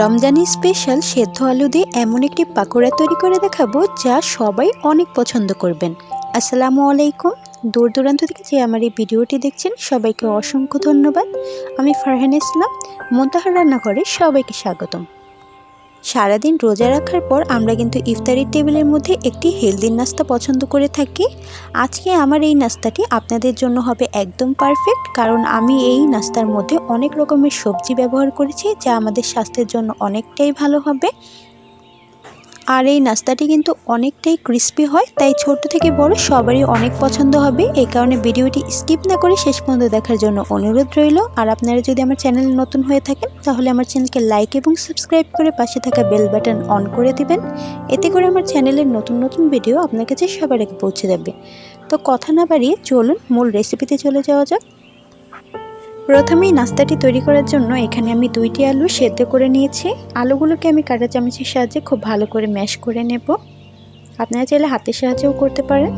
রমজানি special সেদ্ধ আলু দিয়ে এমন একটি পাকোড়া তৈরি করে দেখাবো যা সবাই অনেক পছন্দ করবেন। আসসালামু আলাইকুম। দূর দূরান্ত থেকে যে আমার এই ভিডিওটি দেখছেন, সবাইকে অসংখ্য ধন্যবাদ। আমি ফারহান ইসলাম মোতাহার রান্নাঘরে সবাইকে স্বাগতম। সারাদিন রোজা রাখার পর আমরা কিন্তু ইফতারির টেবিলের মধ্যে একটি হেলদি নাস্তা পছন্দ করে থাকি। আজকে আমার এই নাস্তাটি আপনাদের জন্য হবে একদম পারফেক্ট, কারণ আমি এই নাস্তার মধ্যে অনেক রকমের সবজি ব্যবহার করেছি, যা আমাদের স্বাস্থ্যের জন্য অনেকটাই ভালো হবে। আর এই নাস্তাটি কিন্তু অনেকটাই ক্রিস্পি হয়, তাই ছোট থেকে বড় সবারই অনেক পছন্দ হবে। এই কারণে ভিডিওটি স্কিপ না করে শেষ পর্যন্ত দেখার জন্য অনুরোধ রইল। আর আপনারা যদি আমার চ্যানেল নতুন হয়ে থাকেন, তাহলে আমার চ্যানেলকে লাইক এবং সাবস্ক্রাইব করে পাশে থাকা বেল বাটন অন করে দিবেন। এতে করে আমার চ্যানেলের নতুন নতুন ভিডিও আপনার কাছে সবার আগে পৌঁছে যাবে। তো কথা না বাড়িয়ে চলুন, মূল রেসিপিতে চলে যাওয়া যাক। প্রথমেই নাস্তাটি তৈরি করার জন্য এখানে আমি দুইটি আলু সেদ্ধ করে নিয়েছি। আলুগুলোকে আমি কাঁটা চামচের সাহায্যে খুব ভালো করে ম্যাশ করে নেব। আপনারা চাইলে হাতের সাহায্যেও করতে পারেন।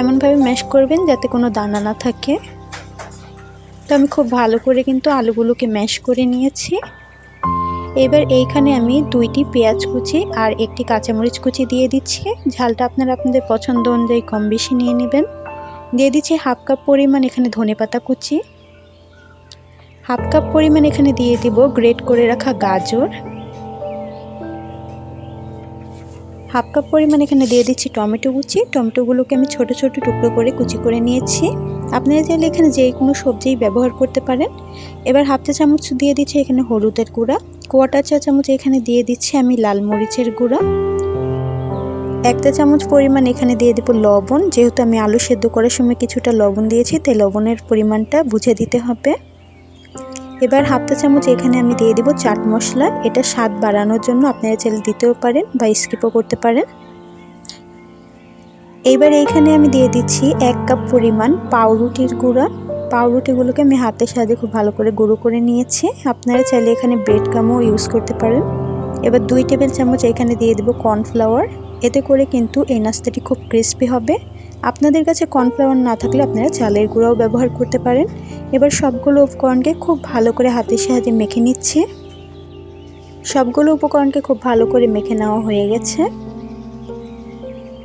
এমনভাবে ম্যাশ করবেন যাতে কোনো দানা না থাকে। তো আমি খুব ভালো করে কিন্তু আলুগুলোকে ম্যাশ করে নিয়েছি। এবার এইখানে আমি দুইটি পেঁয়াজ কুচি আর একটি কাঁচামরিচ কুচি দিয়ে দিচ্ছি। ঝালটা আপনারা আপনাদের পছন্দ অনুযায়ী কম বেশি নিয়ে নেবেন। দিয়ে দিচ্ছি হাফ কাপ পরিমাণ এখানে ধনে পাতা কুচি। হাফ কাপ পরিমাণ এখানে দিয়ে দিব গ্রেট করে রাখা গাজর। হাফ কাপ পরিমাণ এখানে দিয়ে দিচ্ছি টমেটো কুচি। টমেটোগুলোকে আমি ছোট ছোট টুকরো করে কুচি করে নিয়েছি। আপনারা চাইলে এখানে যে কোনো সবজিই ব্যবহার করতে পারেন। এবার হাফ চা চামচ দিয়ে দিচ্ছি এখানে হলুদের গুঁড়া। কোয়াটার চা চামচ এখানে দিয়ে দিচ্ছি আমি লাল মরিচের গুঁড়া। একটা চামচ পরিমাণ এখানে দিয়ে দেবো লবণ। যেহেতু আমি আলু সেদ্ধ করার সময় কিছুটা লবণ দিয়েছি, তাই লবণের পরিমাণটা বুঝে দিতে হবে। এবার হাফটা চামচ এখানে আমি দিয়ে দেবো চাট মশলা। এটা স্বাদ বাড়ানোর জন্য আপনারা চাইলে দিতেও পারেন বা স্কিপও করতে পারেন। এইবার এইখানে আমি দিয়ে দিচ্ছি এক কাপ পরিমাণ পাউরুটির গুঁড়া। পাউরুটিগুলোকে আমি হাতের সাহায্যে খুব ভালো করে গুঁড়ো করে নিয়েছি। আপনারা চাইলে এখানে ব্রেড কামও ইউজ করতে পারেন। এবার দুই টেবিল চামচ এখানে দিয়ে দেবো কর্নফ্লাওয়ার। এতে করে কিন্তু এই নাস্তাটি খুব ক্রিস্পি হবে। আপনাদের কাছে কর্নফ্লাওয়ার না থাকলে আপনারা চালের গুঁড়াও ব্যবহার করতে পারেন। এবার সবগুলো উপকরণকে খুব ভালো করে হাতের সাহায্যে মেখে নিচ্ছে। সবগুলো উপকরণকে খুব ভালো করে মেখে নেওয়া হয়ে গেছে।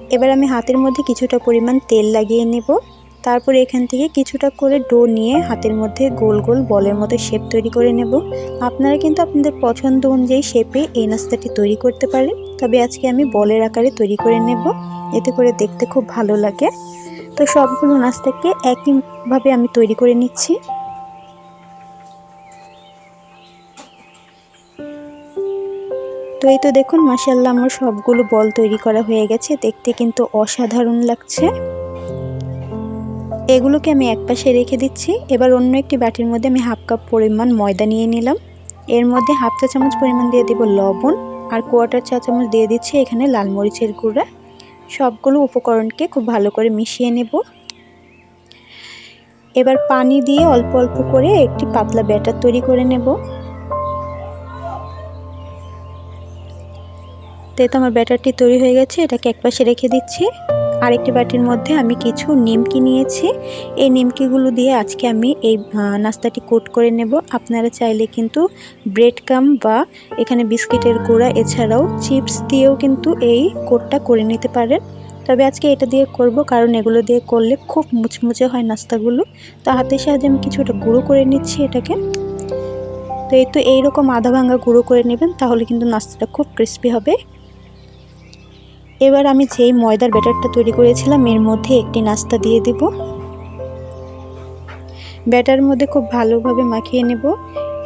এবার আমি হাতের মধ্যে কিছুটা পরিমাণ তেল লাগিয়ে নেব। তারপর এখান থেকে কিছুটা করে ডো নিয়ে হাতের মধ্যে গোল গোল বলের মতো শেপ তৈরি করে নেব। আপনারা কিন্তু আপনাদের পছন্দ অনুযায়ী শেপে এই নাস্তাটি তৈরি করতে পারেন। তবে আজকে আমি বলের আকারে তৈরি করে নেব। এতে করে দেখতে খুব ভালো লাগে। তো সবগুলো নাস্তাকে একইভাবে আমি তৈরি করে নিচ্ছি। তো এই তো দেখুন মাসাল্লাহ আমার সবগুলো বল তৈরি করা হয়ে গেছে। দেখতে কিন্তু অসাধারণ লাগছে। এগুলোকে আমি এক পাশে রেখে দিচ্ছি। এবার অন্য একটি বাটির মধ্যে আমি হাফ কাপ পরিমাণ ময়দা নিয়ে নিলাম। এর মধ্যে হাফ চা চামচ পরিমাণ দিয়ে দেবো লবণ। আর কোয়াটার চা চামচ দিয়ে দিচ্ছি এখানে লাল মরিচের গুঁড়া। সবগুলো উপকরণকে খুব ভালো করে মিশিয়ে নেব। এবার পানি দিয়ে অল্প অল্প করে একটি পাতলা ব্যাটার তৈরি করে নেব। তাই তো আমার ব্যাটারটি তৈরি হয়ে গেছে, এটাকে একপাশে রেখে দিচ্ছি। আরেকটি বাটির মধ্যে আমি কিছু নিমকি নিয়েছি। এই নিমকিগুলো দিয়ে আজকে আমি এই নাস্তাটি কোট করে নেব। আপনারা চাইলে কিন্তু ব্রেড কাম বা এখানে বিস্কিটের গুঁড়া, এছাড়াও চিপস দিয়েও কিন্তু এই কোটটা করে নিতে পারেন। তবে আজকে এটা দিয়ে করব কারণ এগুলো দিয়ে করলে খুব মুচমুচে হয় নাস্তাগুলো। তো হাতের সাহায্যে আমি কিছুটা গুঁড়ো করে নিচ্ছি এটাকে। তো এই তো এইরকম আধা ভাঙ্গা গুঁড়ো করে নেবেন, তাহলে কিন্তু নাস্তাটা খুব ক্রিস্পি হবে। এবার আমি যেই ময়দার ব্যাটারটা তৈরি করেছিলাম, এর মধ্যে একটি নাস্তা দিয়ে দেব। ব্যাটার মধ্যে খুব ভালোভাবে মাখিয়ে নেব।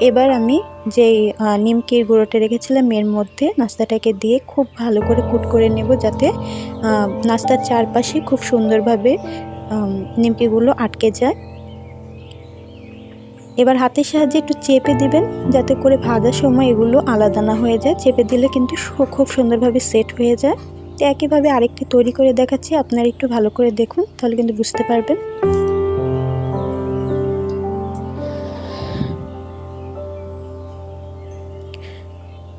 এবার আমি যেই নিমকির গুঁড়োটা রেখেছিলাম, এর মধ্যে নাস্তাটাকে দিয়ে খুব ভালো করে কুট করে নেব যাতে নাস্তার চারপাশে খুব সুন্দরভাবে নিমকিগুলো আটকে যায়। এবার হাতের সাহায্যে একটু চেপে দিবেন, যাতে করে ভাজার সময় এগুলো আলাদা না হয়ে যায়। চেপে দিলে কিন্তু খুব সুন্দরভাবে সেট হয়ে যায়। তো একইভাবে আরেকটি তৈরি করে দেখাচ্ছি। আপনারা একটু ভালো করে দেখুন, তাহলে কিন্তু বুঝতে পারবেন।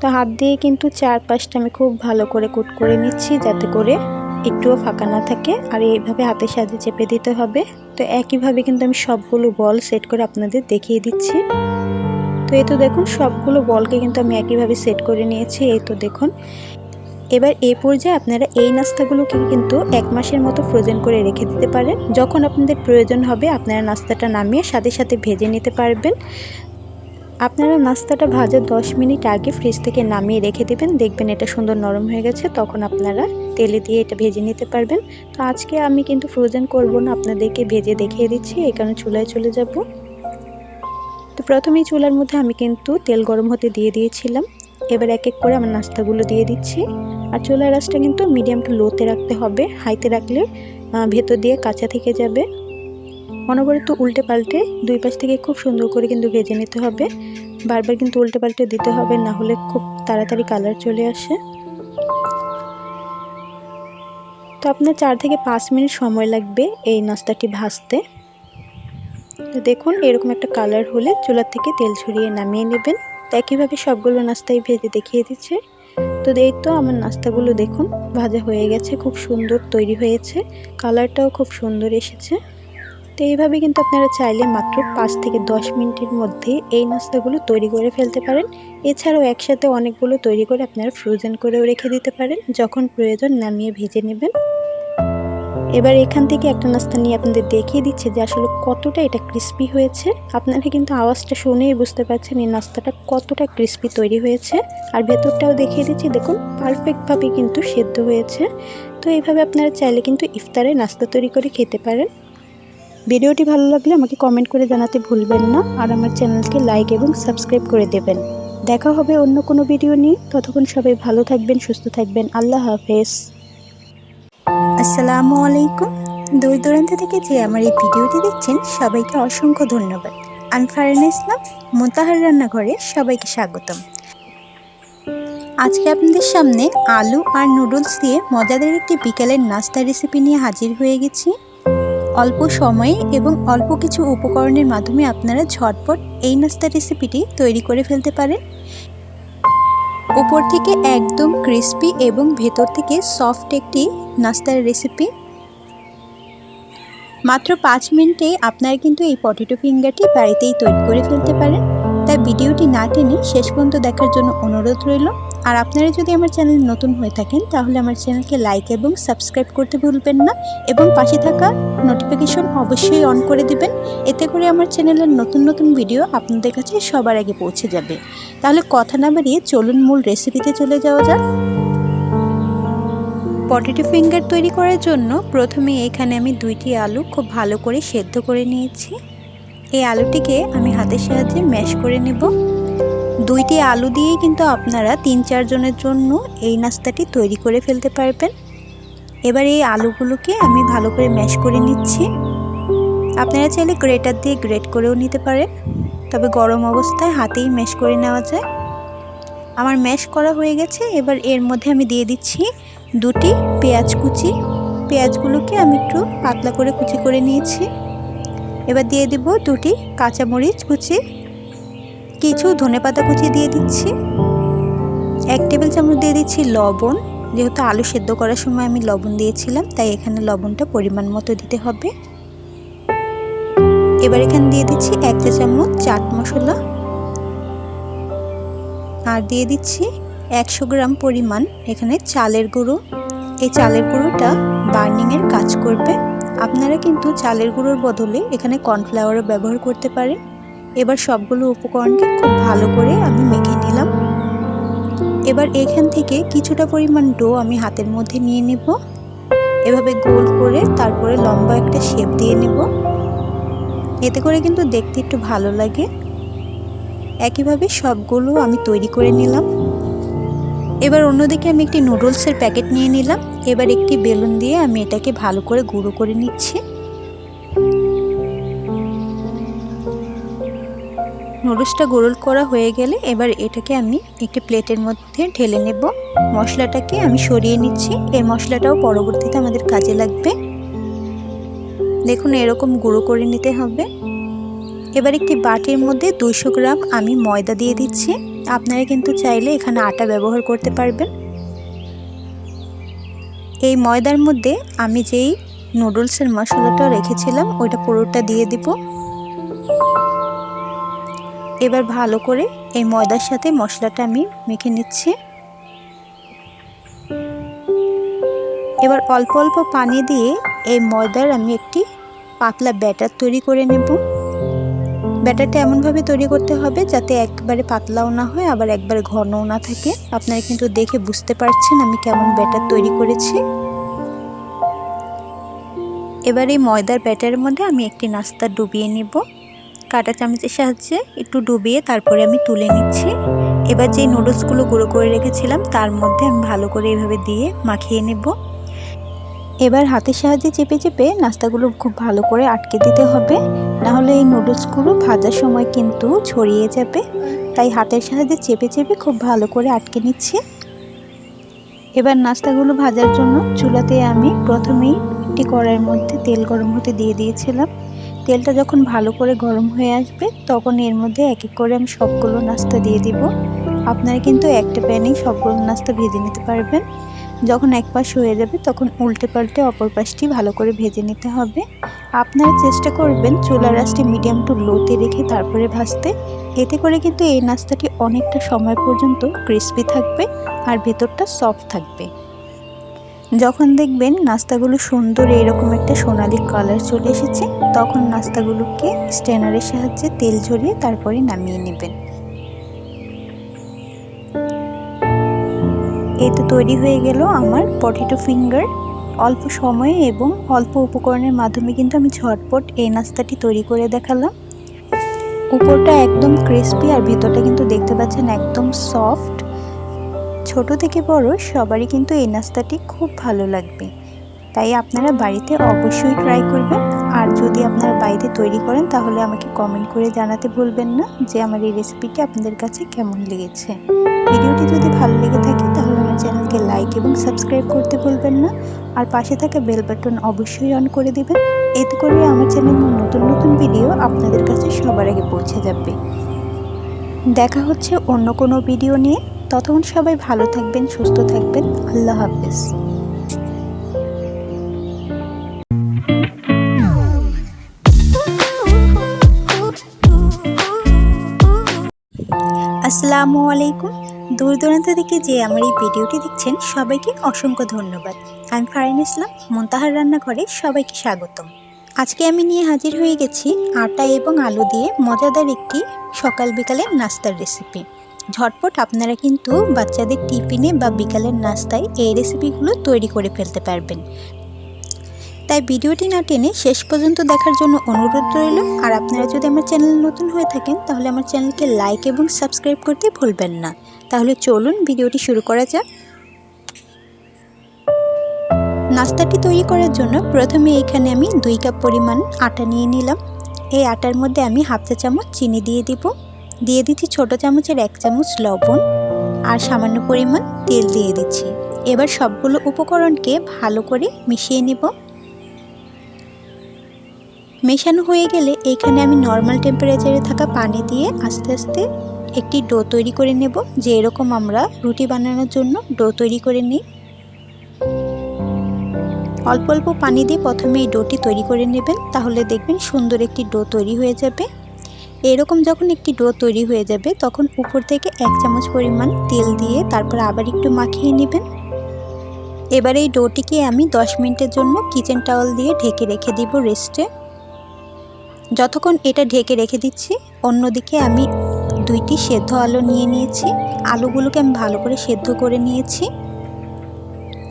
তো হাত দিয়ে কিন্তু চারপাশটা আমি খুব ভালো করে কুট করে নিচ্ছি, যাতে করে একটুও ফাঁকা না থাকে। আর এইভাবে হাতের সাথে চেপে দিতে হবে। তো একইভাবে কিন্তু আমি সবগুলো বল সেট করে আপনাদের দেখিয়ে দিচ্ছি। তো এই তো দেখুন, সবগুলো বলকে কিন্তু আমি একইভাবে সেট করে নিয়েছি। এই তো দেখুন এবার এই পর্যায়ে আপনারা এই নাস্তাগুলোকে কিন্তু এক মাসের মতো ফ্রোজেন করে রেখে দিতে পারেন। যখন আপনাদের প্রয়োজন হবে, আপনারা নাস্তাটা নামিয়ে সাথে সাথে ভেজে নিতে পারবেন। আপনারা নাস্তাটা ভাজার 10 মিনিট আগে ফ্রিজ থেকে নামিয়ে রেখে দেবেন। দেখবেন এটা সুন্দর নরম হয়ে গেছে, তখন আপনারা তেলে দিয়ে এটা ভেজে নিতে পারবেন। তো আজকে আমি কিন্তু ফ্রোজেন করব না, আপনাদেরকে ভেজে দেখিয়ে দিচ্ছি, এই কারণে চুলায় চলে যাব। তো প্রথমেই চুলার মধ্যে আমি কিন্তু তেল গরম হতে দিয়ে দিয়েছিলাম। এবার এক এক করে আমার নাস্তাগুলো দিয়ে দিচ্ছি। আর চুলার রাসটা কিন্তু মিডিয়াম টু লোতে রাখতে হবে। হাইতে রাখলে ভেতর দিয়ে কাঁচা থেকে যাবে। অনবরত উল্টে পাল্টে দুই পাশ থেকে খুব সুন্দর করে কিন্তু ভেজে নিতে হবে। বারবার কিন্তু উল্টে পাল্টে দিতে হবে, না হলে খুব তাড়াতাড়ি কালার চলে আসে। তো আপনার চার থেকে পাঁচ মিনিট সময় লাগবে এই নাস্তাটি ভাজতে। তো দেখুন, এরকম একটা কালার হলে চুলার থেকে তেল ছড়িয়ে নামিয়ে নেবেন। একইভাবে সবগুলো নাস্তাই ভেজে দেখিয়ে দিচ্ছে। তো এই তো আমার নাস্তাগুলো দেখুন, ভাজা হয়ে গেছে, খুব সুন্দর তৈরি হয়েছে, কালারটাও খুব সুন্দর এসেছে। তো এইভাবে কিন্তু আপনারা চাইলে মাত্র পাঁচ থেকে দশ মিনিটের মধ্যে এই নাস্তাগুলো তৈরি করে ফেলতে পারেন। এছাড়াও একসাথে অনেকগুলো তৈরি করে আপনারা ফ্রোজেন করেও রেখে দিতে পারেন, যখন প্রয়োজন নামিয়ে ভেজে নেবেন। এবার এখান থেকে একটা নাস্তা নিয়ে আপনাদের দেখিয়ে দিচ্ছে যে আসলে কতটা এটা ক্রিস্পি হয়েছে। আপনারা কিন্তু আওয়াজটা শুনেই বুঝতে পারছেন এই নাস্তাটা কতটা ক্রিস্পি তৈরি হয়েছে। আর ভেতরটাও দেখিয়ে দিচ্ছি, দেখুন পারফেক্টভাবে কিন্তু সেদ্ধ হয়েছে। তো এইভাবে আপনারা চাইলে কিন্তু ইফতারে নাস্তা তৈরি করে খেতে পারেন। ভিডিওটি ভালো লাগলে আমাকে কমেন্ট করে জানাতে ভুলবেন না। আর আমার চ্যানেলকে লাইক এবং সাবস্ক্রাইব করে দেবেন। দেখা হবে অন্য কোনো ভিডিও নিয়ে। ততক্ষণ সবাই ভালো থাকবেন, সুস্থ থাকবেন। আল্লাহ হাফেজ। আসসালামু আলাইকুম দূর দূরান্ত থেকে যে আমার এই ভিডিওটি দেখছেন, সবাইকে অসংখ্য ধন্যবাদ। আমি ইসলাম, মোতাহার রান্নাঘরে সবাইকে স্বাগতম। আজকে আপনাদের সামনে আলু আর নুডলস দিয়ে মজাদার একটি বিকেলের নাস্তা রেসিপি নিয়ে হাজির হয়ে গেছি। অল্প সময়ে এবং অল্প কিছু উপকরণের মাধ্যমে আপনারা ঝটপট এই নাস্তা রেসিপিটি তৈরি করে ফেলতে পারেন। উপর থেকে একদম ক্রিস্পি এবং ভেতর থেকে সফট একটি নাস্তার রেসিপি মাত্র পাঁচ মিনিটে আপনারা কিন্তু এই পটেটো ফিঙ্গারটি বাড়িতেই তৈরি করে ফেলতে পারেন। তাই ভিডিওটি না টেনে শেষ পর্যন্ত দেখার জন্য অনুরোধ রইল। আর আপনারা যদি আমার চ্যানেল নতুন হয়ে থাকেন, তাহলে আমার চ্যানেলকে লাইক এবং সাবস্ক্রাইব করতে ভুলবেন না এবং পাশে থাকা নোটিফিকেশন অবশ্যই অন করে দিবেন। এতে করে আমার চ্যানেলের নতুন নতুন ভিডিও আপনাদের কাছে সবার আগে পৌঁছে যাবে। তাহলে কথা না বাড়িয়ে চলুন মূল রেসিপিতে চলে যাওয়া যাক। পটেটো ফিঙ্গার তৈরি করার জন্য প্রথমে এখানে আমি দুইটি আলু খুব ভালো করে সেদ্ধ করে নিয়েছি। এই আলুটিকে আমি হাতের সাহায্যে ম্যাশ করে নেব। দুইটি আলু দিয়েই কিন্তু আপনারা তিন চারজনের জন্য এই নাস্তাটি তৈরি করে ফেলতে পারবেন। এবার এই আলুগুলোকে আমি ভালো করে ম্যাশ করে নিচ্ছি। আপনারা চাইলে গ্রেটার দিয়ে গ্রেট করেও নিতে পারেন, তবে গরম অবস্থায় হাতেই ম্যাশ করে নেওয়া যায়। আমার ম্যাশ করা হয়ে গেছে, এবার এর মধ্যে আমি দিয়ে দিচ্ছি দুটি পেঁয়াজ কুচি। পেঁয়াজগুলোকে আমি একটু পাতলা করে কুচি করে নিয়েছি। এবার দিয়ে দিব দুটি কাঁচামরিচ কুচি। কিছু ধনে পাতা কুচি দিয়ে দিচ্ছি। এক টেবিল চামচ দিয়ে দিচ্ছি লবণ। যেহেতু আলু সেদ্ধ করার সময় আমি লবণ দিয়েছিলাম, তাই এখানে লবণটা পরিমাণ মতো দিতে হবে। এবার এখানে দিয়ে দিচ্ছি এক চা চামচ চাট মশলা। আর দিয়ে দিচ্ছি একশো গ্রাম পরিমাণ এখানে চালের গুঁড়ো। এই চালের গুঁড়োটা বার্নিংয়ের কাজ করবে। আপনারা কিন্তু চালের গুঁড়োর বদলে এখানে কর্নফ্লাওয়ারও ব্যবহার করতে পারেন। এবার সবগুলো উপকরণকে খুব ভালো করে আমি মেখে নিলাম। এবার এখান থেকে কিছুটা পরিমাণ ডো আমি হাতের মধ্যে নিয়ে নেব। এভাবে গোল করে তারপরে লম্বা একটা শেপ দিয়ে নেব। এতে করে কিন্তু দেখতে একটু ভালো লাগে। একইভাবে সবগুলো আমি তৈরি করে নিলাম। এবার অন্যদিকে আমি একটি নুডলসের প্যাকেট নিয়ে নিলাম। এবার একটি বেলুন দিয়ে আমি এটাকে ভালো করে গুঁড়ো করে নিচ্ছি। নুডলসটা গোল করা হয়ে গেলে এবার এটাকে আমি একটি প্লেটের মধ্যে ঢেলে নেব। মশলাটাকে আমি সরিয়ে নিচ্ছি। এই মশলাটাও পরবর্তীতে আমাদের কাজে লাগবে। দেখুন, এরকম গুঁড়ো করে নিতে হবে। এবার একটি বাটির মধ্যে দুইশো গ্রাম আমি ময়দা দিয়ে দিচ্ছি। আপনারা কিন্তু চাইলে এখানে আটা ব্যবহার করতে পারবেন। এই ময়দার মধ্যে আমি যেই নুডলসের মশলাটা রেখেছিলাম, ওইটা পুরোটা দিয়ে দিব। এবার ভালো করে এই ময়দার সাথে মশলাটা আমি মেখে নিচ্ছি। এবার অল্প অল্প পানি দিয়ে এই ময়দার আমি একটি পাতলা ব্যাটার তৈরি করে নেব। ব্যাটারটা এমনভাবে তৈরি করতে হবে যাতে একবারে পাতলাও না হয়, আবার একবারে ঘনও না থাকে। আপনারা কিন্তু দেখে বুঝতে পারছেন আমি কেমন ব্যাটার তৈরি করেছি। এবার এই ময়দার ব্যাটারের মধ্যে আমি একটি নাস্তা ডুবিয়ে নিব। কাটা চামচের সাহায্যে একটু ডুবিয়ে তারপরে আমি তুলে নিচ্ছি। এবার যে নুডলসগুলো গুঁড়ো করে রেখেছিলাম, তার মধ্যে আমি ভালো করে এভাবে দিয়ে মাখিয়ে নেব। এবার হাতের সাহায্যে চেপে চেপে নাস্তাগুলো খুব ভালো করে আটকে দিতে হবে। নাহলে এই নুডলসগুলো ভাজার সময় কিন্তু ছড়িয়ে যাবে। তাই হাতের সাহায্যে চেপে চেপে খুব ভালো করে আটকে নিচ্ছি। এবার নাস্তাগুলো ভাজার জন্য চুলাতে আমি প্রথমেই একটি কড়াইয়ের মধ্যে তেল গরম হতে দিয়ে দিয়েছিলাম। তেলটা যখন ভালো করে গরম হয়ে আসবে, তখন এর মধ্যে এক এক করে আমি সবগুলো নাস্তা দিয়ে দিব। আপনারা কিন্তু একটা প্যানেই সবগুলো নাস্তা ভেজে নিতে পারবেন। যখন এক পাশ হয়ে যাবে তখন উল্টে পাল্টে অপর পাশটি ভালো করে ভেজে নিতে হবে। আপনারা চেষ্টা করবেন চুলার রাসটি মিডিয়াম টু লোতে রেখে তারপরে ভাজতে। এতে করে কিন্তু এই নাস্তাটি অনেকটা সময় পর্যন্ত ক্রিস্পি থাকবে আর ভেতরটা সফট থাকবে। যখন দেখবেন নাস্তাগুলো সুন্দর এরকম একটা সোনালি কালার চলে এসেছে, তখন নাস্তাগুলোকে স্ট্যানারের সাহায্যে তেল ঝরিয়ে তারপরে নামিয়ে নেবেন। এই তো তৈরি হয়ে গেল আমার পটেটো ফিঙ্গার অল্প সময়ে এবং অল্প উপকরণের মাধ্যমে কিন্তু আমি ঝটপট এই নাস্তাটি তৈরি করে দেখালাম। উপরটা একদম ক্রিস্পি আর ভিতরটা কিন্তু দেখতে পাচ্ছেন একদম সফট ছোট থেকে বড় সবারই কিন্তু এই নাস্তাটি খুব ভালো লাগবে। তাই আপনারা বাড়িতে অবশ্যই ট্রাই করবেন। আর যদি আপনারা বাড়িতে তৈরি করেন, তাহলে আমাকে কমেন্ট করে জানাতে ভুলবেন না যে আমার এই রেসিপিটি আপনাদের কাছে কেমন লেগেছে। ভিডিওটি যদি ভালো লেগে থাকে, তাহলে চ্যানেলকে লাইক এবং সাবস্ক্রাইব করতে ভুলবেন না। আর পাশে থাকা বেল বাটন অবশ্যই অন করে দেবেন। এতে করে আমার চ্যানেলের নতুন নতুন ভিডিও আপনাদের কাছে সবার আগে পৌঁছে যাবে। দেখা হচ্ছে অন্য কোনো ভিডিও নিয়ে। ততক্ষণ সবাই ভালো থাকবেন, সুস্থ থাকবেন। আল্লাহ হাফেজ। আসসালামু আলাইকুম। দূর দূরান্ত থেকে যে আমার এই ভিডিওটি দেখছেন, সবাইকে অসংখ্য ধন্যবাদ। আমি ফারিন ইসলাম মন্তাহার রান্নাঘরে সবাইকে স্বাগতম। আজকে আমি নিয়ে হাজির হয়ে গেছি আটা এবং আলু দিয়ে মজাদার একটি সকাল বিকালের নাস্তার রেসিপি ঝটপট আপনারা কিন্তু বাচ্চাদের টিফিনে বা বিকালের নাস্তায় এই রেসিপিগুলো তৈরি করে ফেলতে পারবেন। তাই ভিডিওটি না টেনে শেষ পর্যন্ত দেখার জন্য অনুরোধ রইল। আর আপনারা যদি আমার চ্যানেল নতুন হয়ে থাকেন, তাহলে আমার চ্যানেলকে লাইক এবং সাবস্ক্রাইব করতে ভুলবেন না। তাহলে চলুন ভিডিওটি শুরু করা যাক। নাস্তাটি তৈরি করার জন্য প্রথমে এখানে আমি দুই কাপ পরিমাণ আটা নিয়ে নিলাম। এই আটার মধ্যে আমি হাফ চা চামচ চিনি দিয়ে দিব। দিয়ে দিচ্ছি ছোটো চামচের এক চামচ লবণ আর সামান্য পরিমাণ তেল দিয়ে দিচ্ছি। এবার সবগুলো উপকরণকে ভালো করে মিশিয়ে নেব। মেশানো হয়ে গেলে এখানে আমি নর্মাল টেম্পারেচারে থাকা পানি দিয়ে আস্তে আস্তে একটি ডো তৈরি করে নেব, যে এরকম আমরা রুটি বানানোর জন্য ডো তৈরি করে নিই। অল্প অল্প পানি দিয়ে প্রথমে এই ডোটি তৈরি করে নেবেন, তাহলে দেখবেন সুন্দর একটি ডো তৈরি হয়ে যাবে। এরকম যখন একটি ডো তৈরি হয়ে যাবে, তখন উপর থেকে এক চামচ পরিমাণ তেল দিয়ে তারপর আবার একটু মাখিয়ে নেবেন। এবার এই ডোটিকে আমি 10 মিনিটের জন্য কিচেন টাওয়াল দিয়ে ঢেকে রেখে দিব রেস্টে যতক্ষণ এটা ঢেকে রেখে দিচ্ছি, অন্যদিকে আমি দুইটি সেদ্ধ আলু নিয়ে নিয়েছি। আলুগুলোকে আমি ভালো করে সেদ্ধ করে নিয়েছি।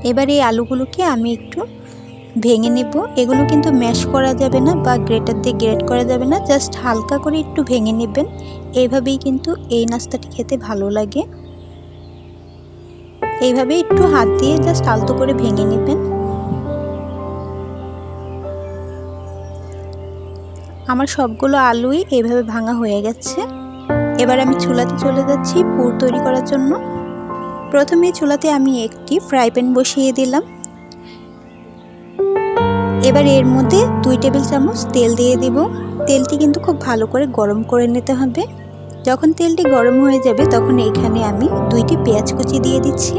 এবার এই আলুগুলোকে আমি একটু ভেঙে নেব। এগুলো কিন্তু ম্যাশ করা যাবে না বা গ্রেটার দিয়ে গ্রেট করা যাবে না, জাস্ট হালকা করে একটু ভেঙে নেবেন। এইভাবেই কিন্তু এই নাস্তাটি খেতে ভালো লাগে। এইভাবে একটু হাত দিয়ে জাস্ট আলতো করে ভেঙে নেবেন। আমার সবগুলো আলুই এভাবে ভাঙা হয়ে গেছে। এবার আমি চুলাতে চলে যাচ্ছি পুর তৈরি করার জন্য। প্রথমে চুলাতে আমি একটি ফ্রাই প্যান বসিয়ে দিলাম। এবার এর মধ্যে দুই টেবিল চামচ তেল দিয়ে দিব। তেলটি কিন্তু খুব ভালো করে গরম করে নিতে হবে। যখন তেলটি গরম হয়ে যাবে, তখন এখানে আমি দুইটি পেঁয়াজ কুচি দিয়ে দিচ্ছি।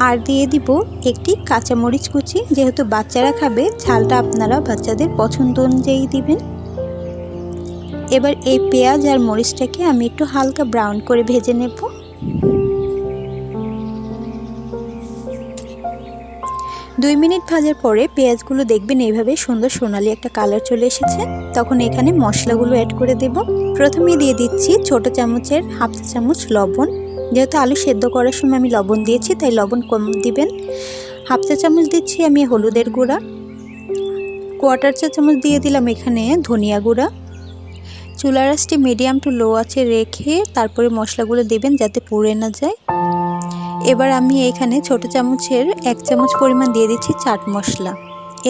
আর দিয়ে দিব একটি কাঁচামরিচ কুচি। যেহেতু বাচ্চারা খাবে, ঝালটা আপনারা বাচ্চাদের পছন্দ অনুযায়ী দিবেন। এবার এই পেঁয়াজ আর মরিচটাকে আমি একটু হালকা ব্রাউন করে ভেজে নেব। দুই মিনিট ভাজার পরে পেঁয়াজগুলো দেখবেন এইভাবে সুন্দর সোনালি একটা কালার চলে এসেছে। তখন এখানে মশলাগুলো অ্যাড করে দেব। প্রথমে দিয়ে দিচ্ছি ছোট চামচের হাফ চামচ লবণ। যেহেতু আলু সেদ্ধ করার সময় আমি লবণ দিয়েছি, তাই লবণ কম দিবেন। হাফ চা চামচ দিচ্ছি আমি হলুদের গুঁড়া। কোয়ার্টার চা চামচ দিয়ে দিলাম এখানে ধনিয়া গুঁড়া। চুলা রাসটি মিডিয়াম টু লো আছে রেখে তারপরে মশলাগুলো দেবেন যাতে পুড়ে না যায়। এবার আমি এখানে ছোট চামচের এক চামচ পরিমাণ দিয়ে দিচ্ছি চাট মশলা।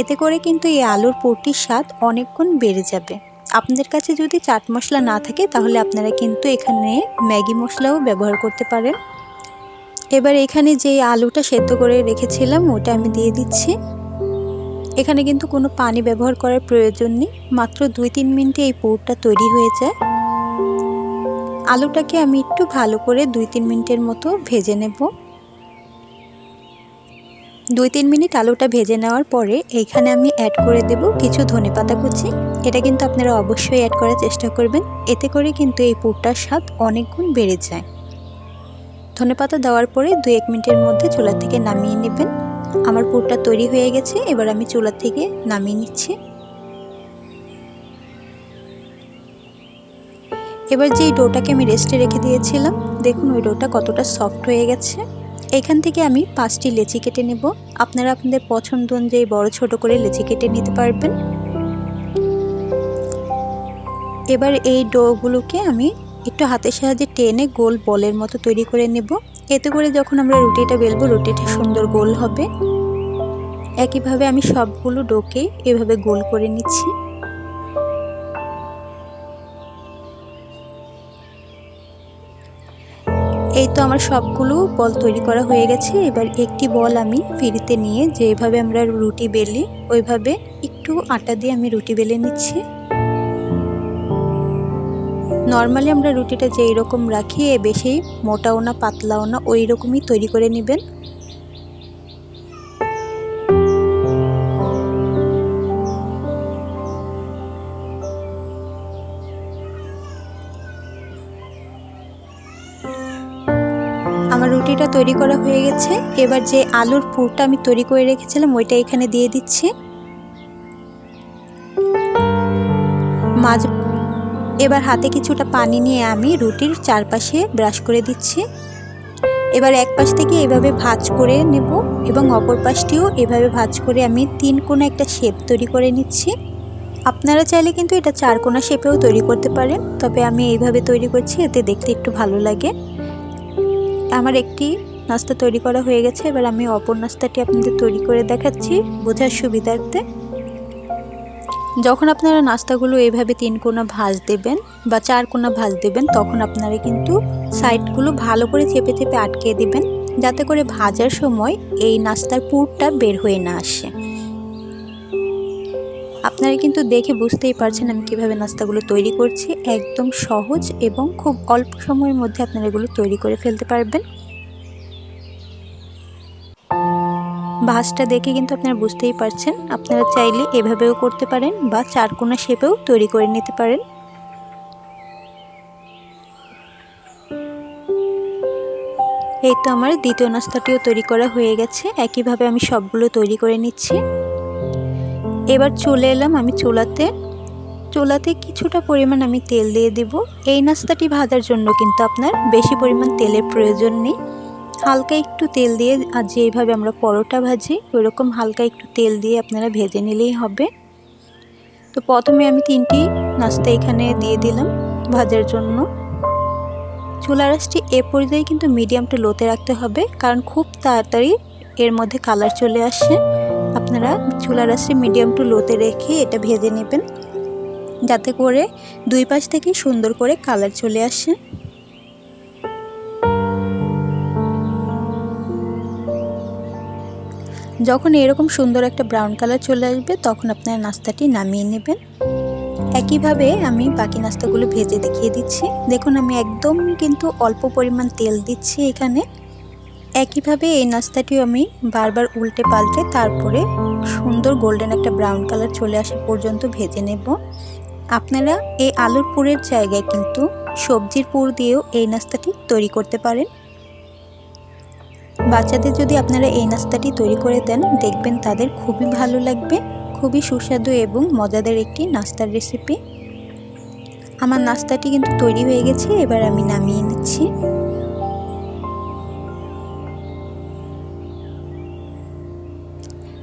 এতে করে কিন্তু এই আলুর পুরটির স্বাদ অনেক গুণ বেড়ে যাবে। আপনাদের কাছে যদি চাট মশলা না থাকে, তাহলে আপনারা কিন্তু এখানে ম্যাগি মশলাও ব্যবহার করতে পারেন। এবার এখানে যে আলুটা সেদ্ধ করে রেখেছিলাম, ওটা আমি দিয়ে দিচ্ছি। এখানে কিন্তু কোনো পানি ব্যবহার করার প্রয়োজন নেই, মাত্র দুই তিন মিনিটে এই পুরটা তৈরি হয়ে যায়। আলুটাকে আমি একটু ভালো করে দুই তিন মিনিটের মতো ভেজে নেব। দুই তিন মিনিট আলুটা ভেজে নেওয়ার পরে এইখানে আমি অ্যাড করে দেব কিছু ধনে পাতা কুচি। এটা কিন্তু আপনারা অবশ্যই অ্যাড করার চেষ্টা করবেন। এতে করে কিন্তু এই পুরটার স্বাদ অনেক গুণ বেড়ে যায়। ধনে পাতা দেওয়ার পরে দু এক মিনিটের মধ্যে চুলা থেকে নামিয়ে নেবেন। আমার পুরটা তৈরি হয়ে গেছে, এবার আমি চুলা থেকে নামিয়ে নিচ্ছি। এবার যে ডোটাকে আমি রেস্টে রেখে দিয়েছিলাম, দেখুন ওই ডোটা কতটা সফট হয়ে গেছে। এখান থেকে আমি পাঁচটি লেচি কেটে নেব। আপনারা আপনাদের পছন্দ অনুযায়ী বড় ছোট করে লেচি কেটে নিতে পারবেন। এবার এই ডোগুলোকে আমি একটু হাতের সাহায্যে টেনে গোল বলের মতো তৈরি করে নেব। এতে করে যখন আমরা রুটিটা বেলবো, রুটিটা সুন্দর গোল হবে। একইভাবে আমি সবগুলো ডোকে এভাবে গোল করে নিচ্ছি। এই তো আমার সবগুলো বল তৈরি করা হয়ে গেছে। এবার একটি বল আমি ফিরিতে নিয়ে যেভাবে আমরা রুটি বেলি, ওইভাবে একটু আটা দিয়ে আমি রুটি বেলে নিচ্ছি। নর্মালি আমরা রুটিটা যেই রকম রাখি বেশি মোটাও না, পাতলাও না, ওই রকমই তৈরি করে নেবেন। আমার রুটিটা তৈরি করা হয়ে গেছে। এবার যে আলুর পুরটা আমি তৈরি করে রেখেছিলাম, ওইটা এখানে দিয়ে দিচ্ছি। মাঝ এবার হাতে কিছুটা পানি নিয়ে আমি রুটির চারপাশে ব্রাশ করে দিচ্ছি। এবার এক পাশ থেকে এভাবে ভাজ করে নেব এবং অপর পাশটিও এভাবে ভাজ করে আমি তিন কোনা একটা শেপ তৈরি করে নিচ্ছি। আপনারা চাইলে কিন্তু এটা চার কোনা শেপেও তৈরি করতে পারেন, তবে আমি এইভাবে তৈরি করছি, এতে দেখতে একটু ভালো লাগে। আমার একটি নাস্তা তৈরি করা হয়ে গেছে। এবার আমি অপর নাস্তাটি আপনাদের তৈরি করে দেখাচ্ছি বোঝার সুবিধার্থে। যখন আপনারা নাস্তাগুলো এইভাবে তিন কোনা ভাজ দেবেন বা চার কোনা ভাজ দেবেন, তখন আপনারা কিন্তু সাইডগুলো ভালো করে চেপে চেপে আটকে দেবেন, যাতে করে ভাজার সময় এই নাস্তার পুরটা বের হয়ে না আসে। আপনারা কিন্তু দেখে বুঝতেই পারছেন আমি কীভাবে নাস্তাগুলো তৈরি করছি। একদম সহজ এবং খুব অল্প সময়ের মধ্যে আপনারা এগুলো তৈরি করে ফেলতে পারবেন। ভাঁজটা দেখে কিন্তু আপনারা বুঝতেই পারছেন। আপনারা চাইলে এভাবেও করতে পারেন বা চারকোনা শেপেও তৈরি করে নিতে পারেন। এই তো আমার দ্বিতীয় নাস্তাটিও তৈরি করা হয়ে গেছে। একইভাবে আমি সবগুলো তৈরি করে নিচ্ছি। এবার চলে এলাম আমি চুলাতে। চুলাতে কিছুটা পরিমাণ আমি তেল দিয়ে দেব। এই নাস্তাটি ভাজার জন্য কিন্তু আপনার বেশি পরিমাণ তেলের প্রয়োজন নেই। হালকা একটু তেল দিয়ে আর যেভাবে আমরা পরোটা ভাজি, ওইরকম হালকা একটু তেল দিয়ে আপনারা ভেজে নিলেই হবে। তো প্রথমে আমি তিনটি নাস্তা এখানে দিয়ে দিলাম ভাজার জন্য। চুলা রাসটি এ পর্যায়ে কিন্তু মিডিয়ামটা লোতে রাখতে হবে, কারণ খুব তাড়াতাড়ি এর মধ্যে কালার চলে আসে আপনারা চুলা রাসটি মিডিয়াম টু লোতে রেখে এটা ভেজে নেবেন। যাতে করে দুই পাশ থেকে সুন্দর করে কালার চলে আসে। যখন এরকম সুন্দর একটা ব্রাউন কালার চলে আসবে, তখন আপনারা নাস্তাটি নামিয়ে নেবেন। একইভাবে আমি বাকি নাস্তাগুলো ভেজে দেখিয়ে দিচ্ছি। দেখুন, আমি একদম কিন্তু অল্প পরিমাণ তেল দিচ্ছি এখানে। একইভাবে এই নাস্তাটিও আমি বারবার উল্টে পাল্টে তারপরে সুন্দর গোল্ডেন একটা ব্রাউন কালার চলে আসা পর্যন্ত ভেজে নেব। আপনারা এই আলুর পুরের জায়গায় কিন্তু সবজির পুর দিয়েও এই নাস্তাটি তৈরি করতে পারেন। বাচ্চাদের যদি আপনারা এই নাস্তাটি তৈরি করে দেন, দেখবেন তাদের খুবই ভালো লাগবে, খুবই সুস্বাদু এবং মজাদার একটি নাস্তার রেসিপি আমার নাস্তাটি কিন্তু তৈরি হয়ে গেছে, এবার আমি নামিয়ে নিচ্ছি।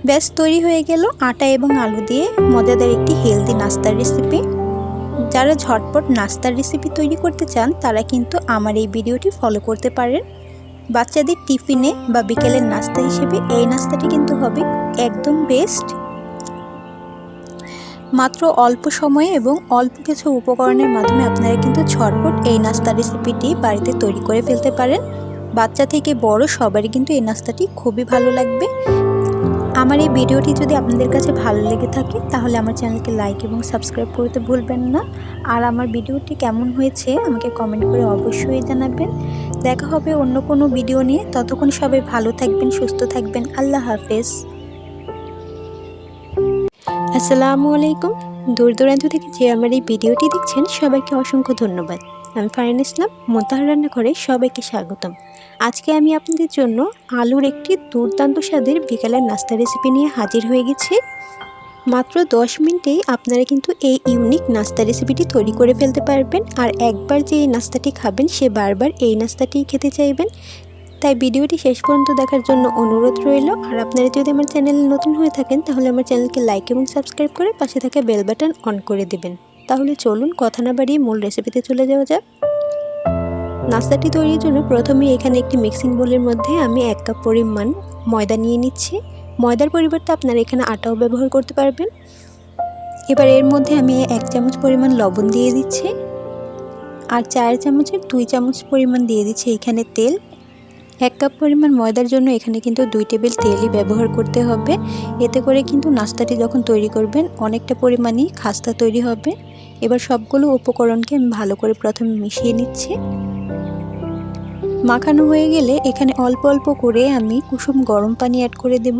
ব্যাস, তৈরি হয়ে গেল আটা এবং আলু দিয়ে মজাদার একটি হেলদি নাস্তার রেসিপি যারা ঝটপট নাস্তার রেসিপি তৈরি করতে চান, তারা কিন্তু আমার এই ভিডিওটি ফলো করতে পারেন। বাচ্চাদের টিফিনে বা বিকেলের নাস্তা হিসেবে এই নাস্তাটি কিন্তু হবে একদম বেস্ট মাত্র অল্প সময়ে এবং অল্প কিছু উপকরণের মাধ্যমে আপনারা কিন্তু ঝটপট এই নাস্তা রেসিপিটি বাড়িতে তৈরি করে ফেলতে পারেন। বাচ্চা থেকে বড় সবারই কিন্তু এই নাস্তাটি খুবই ভালো লাগবে। আমার এই ভিডিওটি যদি আপনাদের কাছে ভালো লেগে থাকে, তাহলে আমার চ্যানেলকে লাইক এবং সাবস্ক্রাইব করতে ভুলবেন না। আর আমার ভিডিওটি কেমন হয়েছে, আমাকে কমেন্ট করে অবশ্যই জানাবেন। দেখা হবে অন্য কোনো ভিডিও নিয়ে। ততক্ষণ সবাই ভালো থাকবেন, সুস্থ থাকবেন। আল্লাহ হাফেজ। আসসালামু আলাইকুম। দূর দূরান্ত থেকে যে আমার এই ভিডিওটি দেখছেন, সবাইকে অসংখ্য ধন্যবাদ। আমি ফারিন ইসলাম, মোতাহার রান্নাঘরে সবাইকে স্বাগতম। আজকে আমি আপনাদের জন্য আলুর একটি দুর্দান্ত স্বাদের বিকালের নাস্তা রেসিপি নিয়ে হাজির হয়ে গেছি। মাত্র দশ মিনিটেই আপনারা কিন্তু এই ইউনিক নাস্তা রেসিপিটি তৈরি করে ফেলতে পারবেন আর একবার যে এই নাস্তাটি খাবেন, সে বারবার এই নাস্তাটিই খেতে চাইবেন। তাই ভিডিওটি শেষ পর্যন্ত দেখার জন্য অনুরোধ রইল। আর আপনারা যদি আমার চ্যানেলে নতুন হয়ে থাকেন, তাহলে আমার চ্যানেলকে লাইক এবং সাবস্ক্রাইব করে পাশে থাকা বেল বাটন অন করে দেবেন। তাহলে চলুন কথা না বাড়িয়ে মূল রেসিপিতে চলে যাওয়া যাক। নাস্তাটি তৈরির জন্য প্রথমে এখানে একটি মিক্সিং বোলের মধ্যে আমি এক কাপ পরিমাণ ময়দা নিয়ে নিচ্ছি। ময়দার পরিবর্তে আপনারা এখানে আটাও ব্যবহার করতে পারবেন। এবার এর মধ্যে আমি এক চামচ পরিমাণ লবণ দিয়ে দিচ্ছি আর চার চামচের দুই চামচ পরিমাণ দিয়ে দিচ্ছি এখানে তেল। এক কাপ পরিমাণ ময়দার জন্য এখানে কিন্তু দুই টেবিল তেলই ব্যবহার করতে হবে। এতে করে কিন্তু নাস্তাটি যখন তৈরি করবেন, অনেকটা পরিমাণই খাস্তা তৈরি হবে। এবার সবগুলো উপকরণকে আমি ভালো করে প্রথমে মিশিয়ে নিচ্ছি। মাখানো হয়ে গেলে এখানে অল্প অল্প করে আমি কুসুম গরম পানি অ্যাড করে দেব।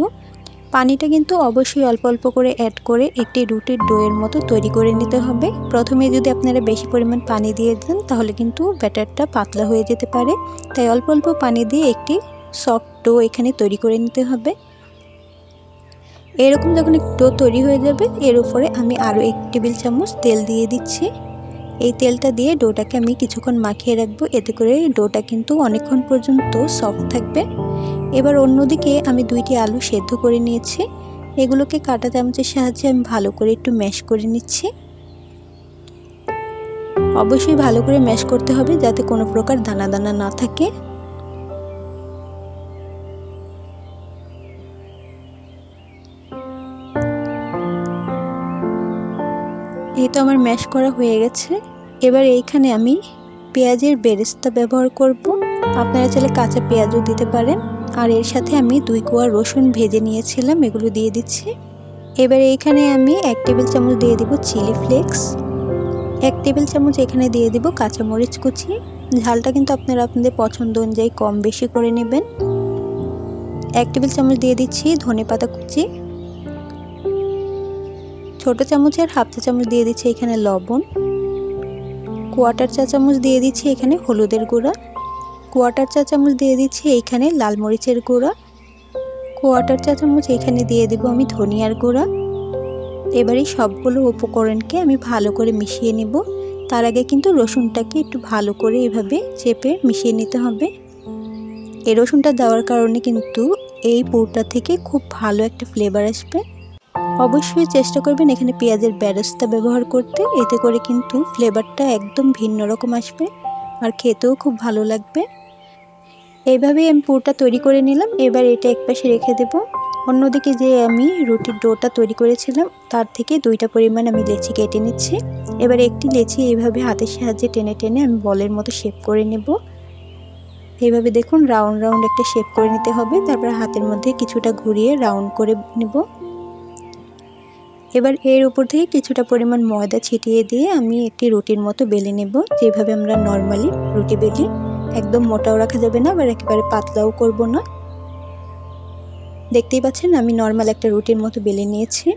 পানিটা কিন্তু অবশ্যই অল্প অল্প করে অ্যাড করে একটি রুটির ডোয়ের মতো তৈরি করে নিতে হবে। প্রথমে যদি আপনারা বেশি পরিমাণ পানি দিয়ে দেন, তাহলে কিন্তু ব্যাটারটা পাতলা হয়ে যেতে পারে। তাই অল্প অল্প পানি দিয়ে একটি সফট ডো এখানে তৈরি করে নিতে হবে। এরকম যখন ডো তৈরি হয়ে যাবে, এর উপরে আমি আরও এক টেবিল চামচ তেল দিয়ে দিচ্ছি। এই তেলটা দিয়ে ডোটাকে আমি কিছুক্ষণ মাখিয়ে রাখব। এতে করে ডোটা কিন্তু অনেকক্ষণ পর্যন্ত সফট থাকবে। এবার অন্যদিকে আমি দুইটি আলু সেদ্ধ করে নিয়েছি। এগুলোকে কাটা চামচের সাহায্যে আমি ভালো করে একটু ম্যাশ করে নিচ্ছি। অবশ্যই ভালো করে ম্যাশ করতে হবে যাতে কোনো প্রকার দানা দানা না থাকে। এই তো আমার ম্যাশ করা হয়ে গেছে। এবার এইখানে আমি পেঁয়াজের বেরেস্তা ব্যবহার করব। আপনারা চাইলে কাঁচা পেঁয়াজও দিতে পারেন। আর এর সাথে আমি দুই কোয়া রসুন ভেজে নিয়েছিলাম, এগুলো দিয়ে দিচ্ছি। এবার এইখানে আমি এক টেবিল চামচ দিয়ে দিব চিলি ফ্লেক্স। এক টেবিল চামচ এখানে দিয়ে দিব কাঁচামরিচ কুচি। ঝালটা কিন্তু আপনারা আপনাদের পছন্দ অনুযায়ী কম বেশি করে নেবেন। এক টেবিল চামচ দিয়ে দিচ্ছি ধনে পাতা কুচি। ছোট চামচের হাফ চা চামচ দিয়ে দিচ্ছি এখানে লবণ। কোয়াটার চা চামচ দিয়ে দিচ্ছি এখানে হলুদের গুঁড়া। কোয়াটার চা চামচ দিয়ে দিচ্ছি এইখানে লাল মরিচের গুঁড়া। কোয়াটার চা চামচ এখানে দিয়ে দেবো আমি ধনিয়ার গুঁড়া। এবারে সবগুলো উপকরণকে আমি ভালো করে মিশিয়ে নেব। তার আগে কিন্তু রসুনটাকে একটু ভালো করে এভাবে চেপে মিশিয়ে নিতে হবে। এই রসুনটা দেওয়ার কারণে কিন্তু এই পুরটা থেকে খুব ভালো একটা ফ্লেভার আসবে। অবশ্যই চেষ্টা করবেন এখানে পেঁয়াজের ব্যারস্তা ব্যবহার করতে। এতে করে কিন্তু ফ্লেভারটা একদম ভিন্ন রকম আসবে আর খেতেও খুব ভালো লাগবে। এইভাবেই আমি পুরটা তৈরি করে নিলাম। এবার এটা একপাশে রেখে দেব। অন্যদিকে যে আমি রুটির ডোটা তৈরি করেছিলাম, তার থেকে দুইটা পরিমাণ আমি লেচি কেটে নিচ্ছি। এবার একটি লেচি এইভাবে হাতের সাহায্যে টেনে টেনে আমি বলের মতো শেপ করে নেব। এইভাবে দেখুন, রাউন্ড রাউন্ড একটা শেপ করে নিতে হবে। তারপর হাতের মধ্যে কিছুটা ঘুরিয়ে রাউন্ড করে নেব। এবার এর উপর থেকে কিছুটা পরিমাণ ময়দা ছিটিয়ে দিয়ে আমি একটি রুটির মতো বেলে নেব, যেভাবে আমরা নর্মালি রুটি বেলি। একদম মোটাও রাখা যাবে না, আবার একেবারে পাতলাও করব না। দেখতেই পাচ্ছেন, আমি নর্মাল একটা রুটির মতো বেলে নিয়েছি।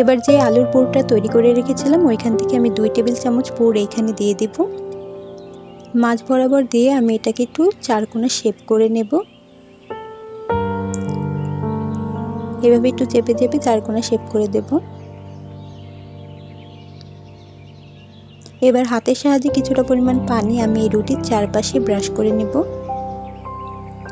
এবার যে আলুর পুরটা তৈরি করে রেখেছিলাম, ওইখান থেকে আমি দুই টেবিল চামচ পুর এইখানে দিয়ে দিব। মাছ বরাবর দিয়ে আমি এটাকে একটু চারকোনা শেপ করে নেব। এভাবে একটু চেপে চেপে চারকোনা শেপ করে দেব। এবার হাতের সাহায্যে কিছুটা পরিমাণ পানি আমি এই রুটির চারপাশে ব্রাশ করে নেব।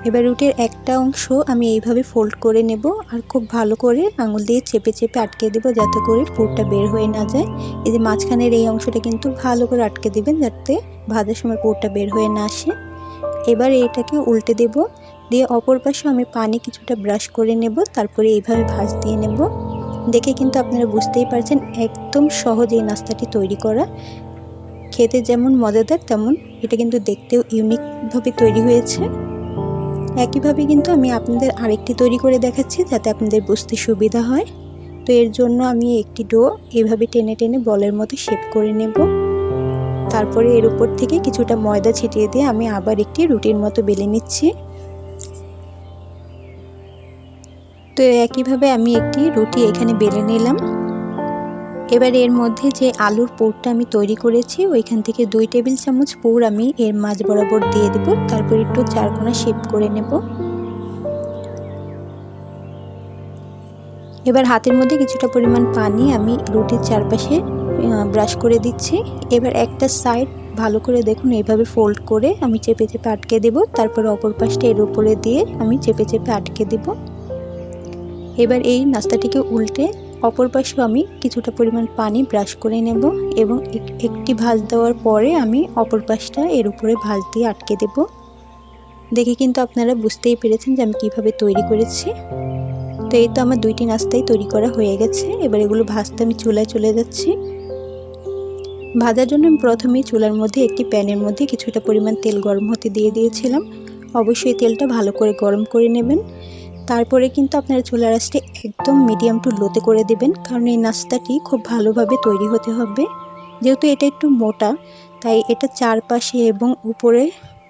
এবার রুটির একটা অংশ আমি এইভাবে ফোল্ড করে নেব আর খুব ভালো করে আঙুল দিয়ে চেপে চেপে আটকে দেবো যাতে করে পুরটা বের হয়ে না যায়। এই যে মাঝখানের এই অংশটা কিন্তু ভালো করে আটকে দেবেন যাতে ভাজার সময় পুরটা বের হয়ে না আসে। এবার এইটাকে উল্টে দেব। দিয়ে অপর পাশে আমি পানি কিছুটা ব্রাশ করে নেব, তারপরে এইভাবে ভাজ দিয়ে নেব। দেখে কিন্তু আপনারা বুঝতেই পারছেন একদম সহজ এই নাস্তাটি তৈরি করা। খেতে যেমন মজাদার, তেমন এটা কিন্তু দেখতেও ইউনিকভাবে তৈরি হয়েছে। একইভাবে কিন্তু আমি আপনাদের আরেকটি তৈরি করে দেখাচ্ছি, যাতে আপনাদের বুঝতে সুবিধা হয়। তো এর জন্য আমি একটি ডো এভাবে টেনে টেনে বলের মতো শেপ করে নেব। তারপরে এর উপর থেকে কিছুটা ময়দা ছিটিয়ে দিয়ে আমি আবার একটি রুটির মতো বেলে নিচ্ছি। তো একইভাবে আমি একটি রুটি এখানে বেলে নিলাম। এবার এর মধ্যে যে আলুর পুরটা আমি তৈরি করেছি, ওইখান থেকে দুই টেবিল চামচ পুর আমি এর মাঝ বরাবর দিয়ে দেব। তারপর একটু চারকোনা শেপ করে নেব। এবার হাতের মধ্যে কিছুটা পরিমাণ পানি আমি রুটির চারপাশে ব্রাশ করে দিচ্ছি। এবার একটা সাইড ভালো করে দেখুন এইভাবে ফোল্ড করে আমি চেপে চেপে আটকে দেব। তারপর অপর পাশটা এর উপরে দিয়ে আমি চেপে চেপে আটকে দেব। এবার এই নাস্তাটিকে উল্টে অপর পাশেও আমি কিছুটা পরিমাণ পানি ব্রাশ করে নেব এবং একটি ভাজ দেওয়ার পরে আমি অপর পাশটা এর উপরে ভাজ দিয়ে আটকে দেব। দেখে কিন্তু আপনারা বুঝতেই পেরেছেন যে আমি কীভাবে তৈরি করেছি। তো এই তো আমার দুইটি নাস্তাই তৈরি করা হয়ে গেছে। এবার এগুলো ভাজতে আমি চুলায় চলে যাচ্ছি। ভাজার জন্য আমি প্রথমেই চুলার মধ্যে একটি প্যানের মধ্যে কিছুটা পরিমাণ তেল গরম হতে দিয়ে দিয়েছিলাম। অবশ্যই তেলটা ভালো করে গরম করে নেবেন। তারপরে কিন্তু আপনারা ছোলা রাসটি একদম মিডিয়াম টু লোতে করে দেবেন, কারণ এই নাস্তাটি খুব ভালোভাবে তৈরি হতে হবে। যেহেতু এটা একটু মোটা, তাই এটা চারপাশে এবং উপরে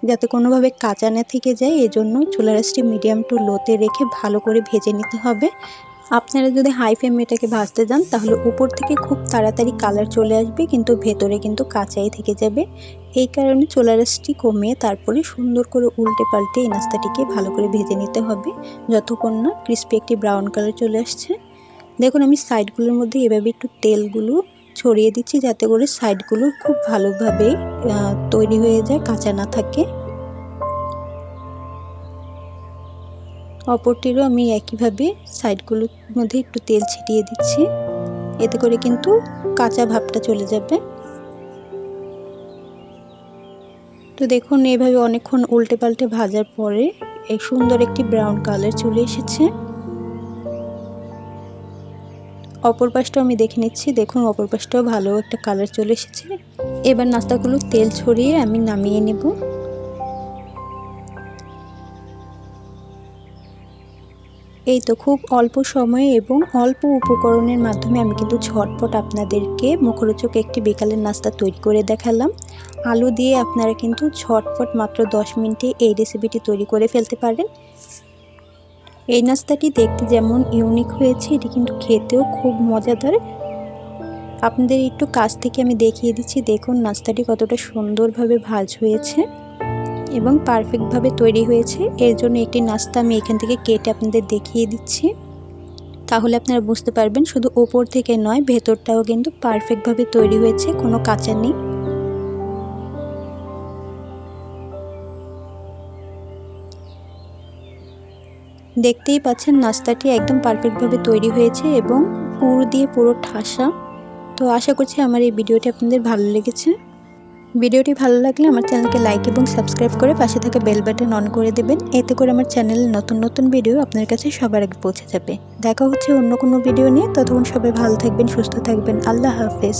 যাতে কোনোভাবে কাঁচা না থেকে যায়, এজন্য ছোলা রাসটি মিডিয়াম টু লোতে রেখে ভালো করে ভেজে নিতে হবে। আপনারা যদি হাই ফ্লেম এটাকে ভাজতে যান, তাহলে উপর থেকে খুব তাড়াতাড়ি কালার চলে আসবে, কিন্তু ভেতরে কিন্তু কাঁচাই থেকে যাবে। এই কারণে চোলা রাসটি কমিয়ে তারপরে সুন্দর করে উল্টে পাল্টে এই নাস্তাটিকে ভালো করে ভেজে নিতে হবে, যতক্ষণ না ক্রিস্পি একটি ব্রাউন কালার চলে আসছে। দেখুন, আমি সাইডগুলোর মধ্যে এভাবে একটু তেলগুলো ছড়িয়ে দিচ্ছি, যাতে করে সাইডগুলো খুব ভালোভাবে তৈরি হয়ে যায়, কাঁচা না থাকে। অপরটিরও আমি একইভাবে সাইডগুলোর মধ্যে একটু তেল ছিটিয়ে দিচ্ছি। এতে করে কিন্তু কাঁচা ভাবটা চলে যাবে। তো দেখুন, এভাবে অনেকক্ষণ উল্টে পাল্টে ভাজার পরে এই সুন্দর একটি ব্রাউন কালার চলে এসেছে। অপর পাশটাও আমি দেখে নিচ্ছি। দেখুন, অপর পাশটাও ভালো একটা কালার চলে এসেছে। এবার নাস্তাগুলো তেল ছড়িয়ে আমি নামিয়ে নেব। এই তো খুব অল্প সময়ে এবং অল্প উপকরণের মাধ্যমে আমি কিন্তু ঝটপট আপনাদেরকে মুখরোচক একটি বিকালের নাস্তা তৈরি করে দেখালাম। আলু দিয়ে আপনারা কিন্তু ঝটপট মাত্র দশ মিনিটে এই রেসিপিটি তৈরি করে ফেলতে পারেন। এই নাস্তাটি দেখতে যেমন ইউনিক হয়েছে, এটি কিন্তু খেতেও খুব মজাদার। আপনাদের একটু কাছ থেকে আমি দেখিয়ে দিচ্ছি, দেখুন নাস্তাটি কতটা সুন্দরভাবে ভাজ হয়েছে। এবং পারফেক্টভাবে তৈরি হয়েছে। এর জন্য একটি নাস্তা আমি এখান থেকে কেটে আপনাদের দেখিয়ে দিচ্ছি। তাহলে আপনারা বুঝতে পারবেন, শুধু ওপর থেকে নয়, ভেতরটাও কিন্তু পারফেক্টভাবে তৈরি হয়েছে, কোনো কাঁচা নেই। দেখতেই পাচ্ছেন, নাস্তাটি একদম পারফেক্টভাবে তৈরি হয়েছে এবং পুর দিয়ে পুরো ঠাসা। তো আশা করছি আমার এই ভিডিওটি আপনাদের ভালো লেগেছে। ভিডিওটি ভালো লাগলে আমার চ্যানেলকে লাইক এবং সাবস্ক্রাইব করে পাশে থাকা বেল বাটন অন করে দেবেন। এতে করে আমার চ্যানেলে নতুন নতুন ভিডিও আপনার কাছে সবার আগে পৌঁছে যাবে। দেখা হচ্ছে অন্য কোনো ভিডিও নিয়ে। ততক্ষণ সবাই ভালো থাকবেন, সুস্থ থাকবেন। আল্লাহ হাফেজ।